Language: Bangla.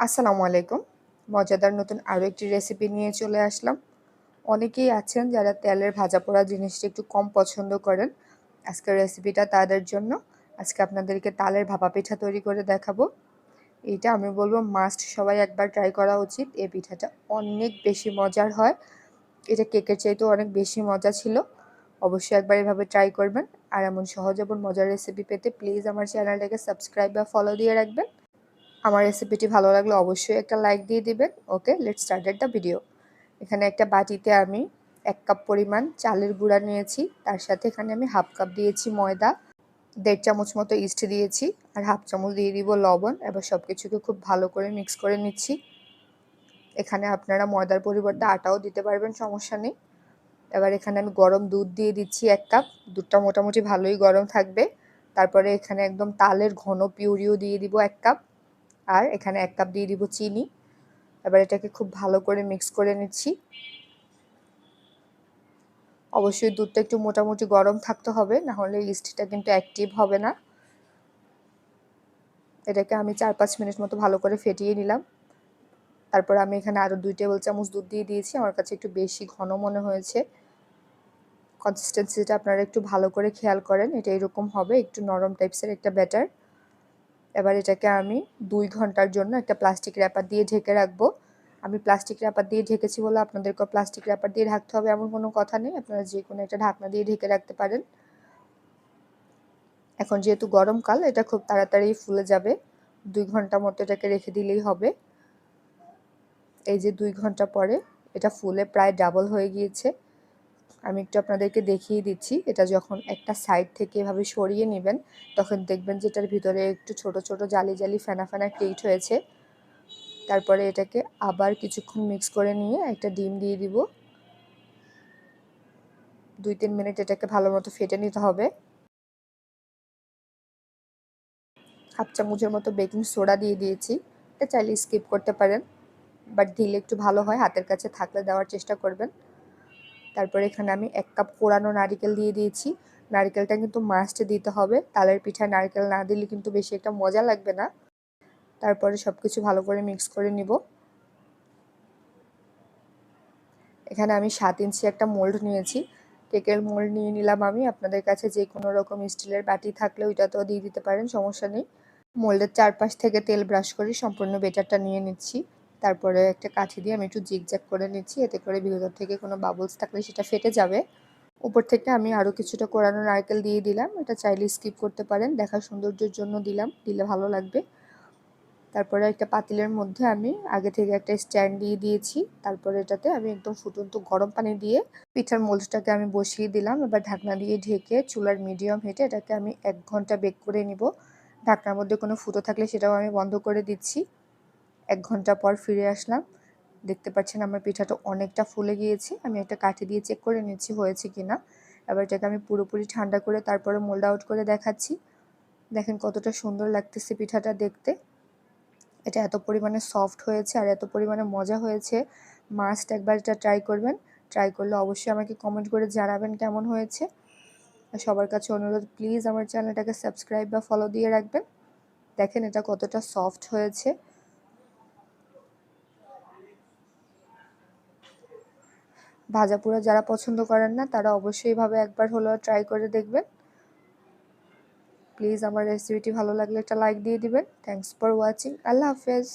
আসসালামু আলাইকুম। মজাদার নতুন আরও একটি রেসিপি নিয়ে চলে আসলাম। অনেকেই আছেন যারা তেলের ভাজা পোড়া জিনিসটা একটু কম পছন্দ করেন। আজকের রেসিপিটা তাদের জন্য। আজকে আপনাদেরকে তালের ভাপা পিঠা তৈরি করে দেখাবো। এটা আমি বলব মাস্ট সবাই একবার ট্রাই করা উচিত। এই পিঠাটা অনেক বেশি মজার হয়। এটা কেকের চাইতেও অনেক বেশি মজা ছিল। অবশ্যই একবার এভাবে ট্রাই করবেন। আর এমন সহজ এবং মজার রেসিপি পেতে প্লিজ আমার চ্যানেলটাকে সাবস্ক্রাইব বা ফলো দিয়ে রাখবেন। আমার রেসিপিটি ভালো লাগলে অবশ্যই একটা লাইক দিয়ে দিবেন। Okay let started the video এখানে একটা বাটিতে আমি এক কাপ পরিমাণ চালের গুঁড়া নিয়েছি। তার সাথে এখানে আমি হাফ কাপ দিয়েছি ময়দা, দেড় চামচ মতো ইস্ট দিয়েছি আর হাফ চামচ দিয়ে দিব লবণ। এবার সব কিছুকে খুব ভালো করে মিক্স করে নিচ্ছি। এখানে আপনারা ময়দার পরিবর্তে আটাও দিতে পারবেন, সমস্যা নেই। এবার এখানে আমি গরম দুধ দিয়ে দিচ্ছি এক কাপ দুধটা মোটামুটি ভালোই গরম থাকবে। তারপরে এখানে একদম তালের ঘন পিউরিও দিয়ে দিব এক কাপ আর এখানে এক কাপ দিয়ে দিব চিনি। এবার এটাকে খুব ভালো করে মিক্স করে নিচ্ছি। অবশ্যই দুধটা একটু মোটামুটি গরম থাকতে হবে, না হলে ইস্টটা কিন্তু অ্যাক্টিভ হবে না। এটাকে আমি চার পাঁচ মিনিট মতো ভালো করে ফেটিয়ে নিলাম। তারপর আমি এখানে আরও দুই টেবিল চামচ দুধ দিয়ে দিয়েছি, আমার কাছে একটু বেশি ঘন মনে হয়েছে। কনসিস্টেন্সিটা আপনারা একটু ভালো করে খেয়াল করেন, এটা এরকম হবে, একটু নরম টাইপসের একটা ব্যাটার এবার এটাকে আমি দুই ঘণ্টার জন্য একটা প্লাস্টিক র্যাপার দিয়ে ঢেকে রাখব। আমি প্লাস্টিক র্যাপার দিয়ে ঢেকেছি বলে আপনাদেরকে প্লাস্টিক র্যাপার দিয়ে ঢাকতে হবে এমন কোনো কথা নেই। আপনারা যে কোনো একটা ঢাকনা দিয়ে ঢেকে রাখতে পারেন। এখন যেহেতু গরমকাল এটা খুব তাড়াতাড়ি ফুলে যাবে। দুই ঘণ্টা মতো এটাকে রেখে দিলেই হবে। এই যে দুই ঘণ্টা পরে এটা ফুলে প্রায় ডাবল হয়ে গিয়েছে। আমি একটু আপনাদেরকে দেখিয়ে দিচ্ছি। এটা যখন একটা সাইড থেকে এভাবে সরিয়ে নেবেন, তখন দেখবেন যে এটার ভিতরে একটু ছোট ছোট জালি জালি, ফেনা ফেনা ক্রিয়েট হয়েছে। তারপরে এটাকে আবার কিছুক্ষণ মিক্স করে নিয়ে একটা ডিম দিয়ে দিব। দুই, তিন মিনিট এটাকে ভালো মতো ফেটে নিতে হবে। হাফ চামচের মতো বেকিং সোডা দিয়ে দিয়েছি। এটা চাইলে স্কিপ করতে পারেন বাট দিলে একটু ভালো হয়। হাতের কাছে থাকলে দেওয়ার চেষ্টা করবেন। তারপরে এখানে আমি এক কাপ কোরানো নারিকেল দিয়ে দিয়েছি। নারিকেলটা কিন্তু মাস্ট দিতে হবে। তালের পিঠায় নারকেল না দিলে কিন্তু বেশি একটা মজা লাগবে না। তারপরে সব কিছু ভালো করে মিক্স করে নিব। এখানে আমি সাত ইঞ্চি একটা মোল্ড নিয়েছি। কেকের মোল্ড নিয়ে নিলাম আমি। আপনাদের কাছে যে কোনো রকম স্টিলের বাটি থাকলে ওইটাতেও দিয়ে দিতে পারেন, সমস্যা নেই। মোল্ডের চারপাশ থেকে তেল ব্রাশ করে সম্পূর্ণ বেটারটা নিয়ে নিচ্ছি। তারপরে একটা কাঠি দিয়ে আমি একটু জিগজ্যাগ করে নিচ্ছি, এতে করে ভিতর থেকে কোনো বাবলস থাকলে সেটা ফেটে যাবে। উপর থেকে আমি আরও কিছুটা কোরানো নারকেল দিয়ে দিলাম, এটা চাইলে স্কিপ করতে পারেন, দেখার সৌন্দর্যের জন্য দিলাম, দিলে ভালো লাগবে। তারপরে একটা পাতিলের মধ্যে আমি আগে থেকে একটা স্ট্যান্ড দিয়ে দিয়েছি, তারপরে এটাতে আমি একদম ফুটন্ত গরম পানি দিয়ে পিঠার মোল্ডটাকে আমি বসিয়ে দিলাম, এবার ঢাকনা দিয়ে ঢেকে চুলার মিডিয়াম হেঁটে এটাকে আমি এক ঘণ্টা বেক করে নিব। ঢাকনার মধ্যে কোনো ফুটো থাকলে সেটাও আমি বন্ধ করে দিচ্ছি। এক ঘণ্টা পর ফিরে আসলাম। দেখতে পাচ্ছেন আমার পিঠাটা অনেকটা ফুলে গিয়েছে। আমি একটা কাঠি দিয়ে চেক করে নিচ্ছি হয়েছে কি না এবার এটাকে আমি পুরোপুরি ঠান্ডা করে তারপরে মোল্ড আউট করে দেখাচ্ছি। দেখেন কতটা সুন্দর লাগতেছে পিঠাটা দেখতে। এটা এত পরিমাণে সফট হয়েছে আর এত পরিমাণে মজা হয়েছে। মাস্ট একবার এটা ট্রাই করবেন। ট্রাই করলে অবশ্যই আমাকে কমেন্ট করে জানাবেন কেমন হয়েছে। সবার কাছে অনুরোধ প্লিজ আমার চ্যানেলটাকে সাবস্ক্রাইব বা ফলো দিয়ে রাখবেন। দেখেন এটা কতটা সফট হয়েছে। ভাজা পোড়া যারা পছন্দ করেন না, তারা অবশ্যই ভাবে একবার হলেও ট্রাই করে দেখবেন। প্লিজ আমার রেসিপিটি ভালো লাগলে একটা লাইক দিয়ে দিবেন। থ্যাংকস ফর ওয়াচিং আল্লাহ হাফেজ।